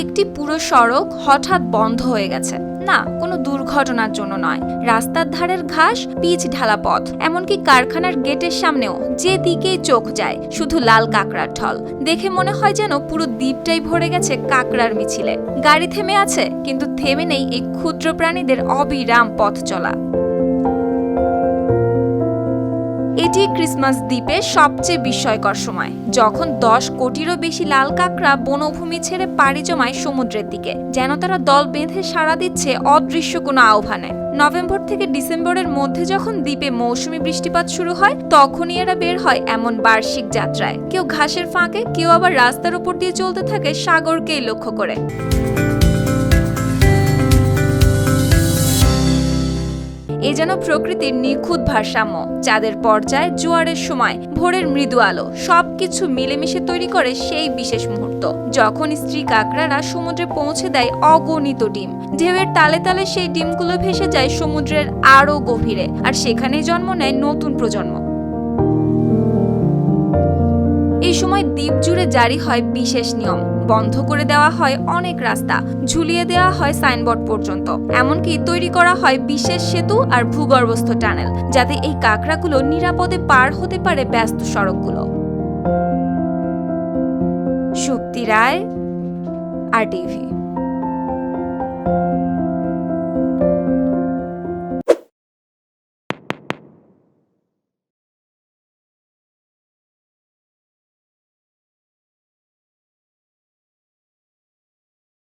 একটি পুরো সড়ক হঠাৎ বন্ধ হয়ে গেছে। না, কোনো দুর্ঘটনার জন্য নয়। রাস্তার ধারের ঘাস, পিচ ঢালা পথ, এমনকি কারখানার গেটের সামনেও যে দিকেই চোখ যায়, শুধু লাল কাকড়ার ঢল। দেখে মনে হয় যেন পুরো দ্বীপটাই ভরে গেছে কাকড়ার মিছিলে। গাড়ি থেমে আছে, কিন্তু থেমে নেই এই ক্ষুদ্র প্রাণীদের অবিরাম পথ চলা। এটি ক্রিসমাস দ্বীপের সবচেয়ে বিস্ময়কর সময়, যখন দশ কোটিরও বেশি লাল কাঁকড়া বনভূমি ছেড়ে পাড়ি জমায় সমুদ্রের দিকে, যেন তারা দল বেঁধে সাড়া দিচ্ছে অদৃশ্য কোনো আহ্বানে। নভেম্বর থেকে ডিসেম্বরের মধ্যে যখন দ্বীপে মৌসুমী বৃষ্টিপাত শুরু হয়, তখনই এরা বের হয় এমন বার্ষিক যাত্রায়। কেউ ঘাসের ফাঁকে, কেউ আবার রাস্তার উপর দিয়ে চলতে থাকে সাগরকেই লক্ষ্য করে। এ যেন প্রকৃতির নিখুঁত ভারসাম্য, চাঁদের পর্যায়ে, জোয়ারের সময়, ভোরের মৃদু আলো, সবকিছু মিলেমিশে তৈরি করে সেই বিশেষ মুহূর্ত। যখন স্ত্রী কাকড়ারা সমুদ্রে পৌঁছে দেয় অগণিত ডিম, ঢেউয়ের তালে তালে সেই ডিমগুলো ভেসে যায় সমুদ্রের আরও গভীরে, আর সেখানেই জন্ম নেয় নতুন প্রজন্ম। এই সময় দ্বীপ জুড়ে জারি হয় বিশেষ নিয়ম বন্ধ করে দেওয়া হয় অনেক রাস্তা, ঝুলিয়ে দেওয়া হয় সাইনবোর্ড পর্যন্ত। এমনকি তৈরি করা হয় বিশেষ সেতু আর ভূগর্ভস্থ টানেল, যাতে এই কাঁকড়াগুলো নিরাপদে পার হতে পারে ব্যস্ত সড়কগুলো। Sukti Roy, R TV.